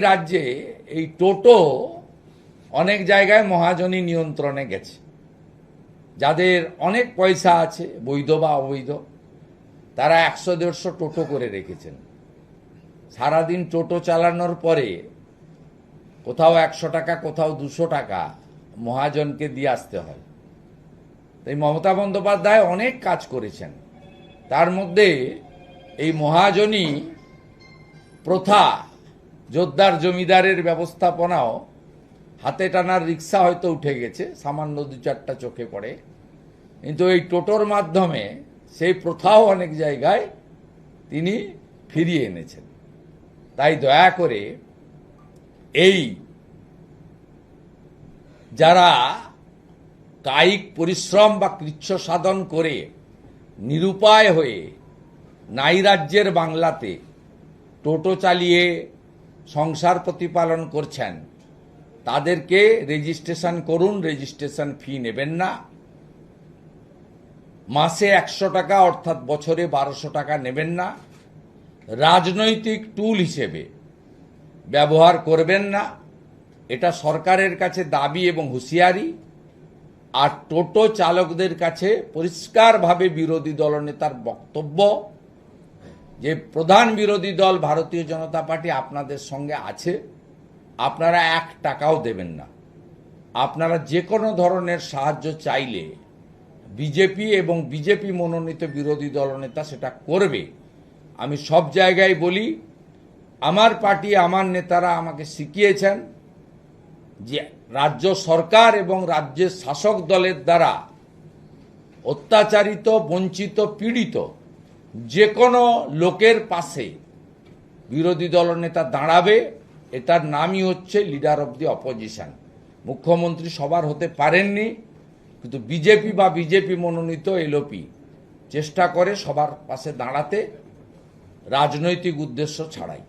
রাজ্যে এই টোটো অনেক জায়গায় মহাজনী নিয়ন্ত্রণে গেছে। যাদের অনেক পয়সা আছে, বৈধ বা অবৈধ, তারা একশো দেড়শো টোটো করে রেখেছেন। সারাদিন টোটো চালানোর পরে কোথাও একশো টাকা, কোথাও দুশো টাকা মহাজনকে দিয়ে আসতে হয়। তাই মমতা বন্দ্যোপাধ্যায় অনেক কাজ করেছেন। তার মধ্যে এই মহাজনী প্রথা জোরদার জমিদারের ব্যবস্থাপনাও হাতে টানার রিক্সা হয়তো উঠে গেছে, সামান্য দু চারটা চোখে পড়ে। কিন্তু এই টোটোর মাধ্যমে সেই প্রথাও অনেক জায়গায় তিনি ফিরিয়ে এনেছেন। তাই দয়া করে এই যারা কায়িক পরিশ্রম বা কৃচ্ছ সাধন করে নিরুপায় হয়ে নাই রাজ্যের বাংলাতে টোটো চালিয়ে সংসার প্রতিপালন করছেন, তাদেরকে রেজিস্ট্রেশন করুন, রেজিস্ট্রেশন ফি নেবেন না। মাসে একশো টাকা, অর্থাৎ বছরে বারোশো টাকা নেবেন না। রাজনৈতিক টুল হিসেবে ব্যবহার করবেন না। এটা সরকারের কাছে দাবি এবং হুঁশিয়ারি। আর টোটো চালকদের কাছে পরিষ্কারভাবে বিরোধী দলনেতার বক্তব্য। যে প্রধান বিরোধী দল ভারতীয় জনতা পার্টি আপনাদের সঙ্গে আছে, আপনারা এক টাকাও দেবেন না। আপনারা যে কোনো ধরনের সাহায্য চাইলে বিজেপি এবং বিজেপি মনোনীত বিরোধী দলনেতা সেটা করবে। আমি সব জায়গায় বলি, আমার পার্টি, আমার নেতারা আমাকে শিখিয়েছেন যে রাজ্য সরকার এবং রাজ্যের শাসক দলের দ্বারা অত্যাচারিত, বঞ্চিত, পীড়িত যে কোনো লোকের পাশে বিরোধী দলনেতা দাঁড়াবে, এটার নামই হচ্ছে লিডার অব দি অপোজিশন মুখ্যমন্ত্রী সবার হতে পারেননি, কিন্তু বিজেপি বা বিজেপি মনোনীত এলওপি চেষ্টা করে সবার পাশে দাঁড়াতে রাজনৈতিক উদ্দেশ্য ছাড়াই।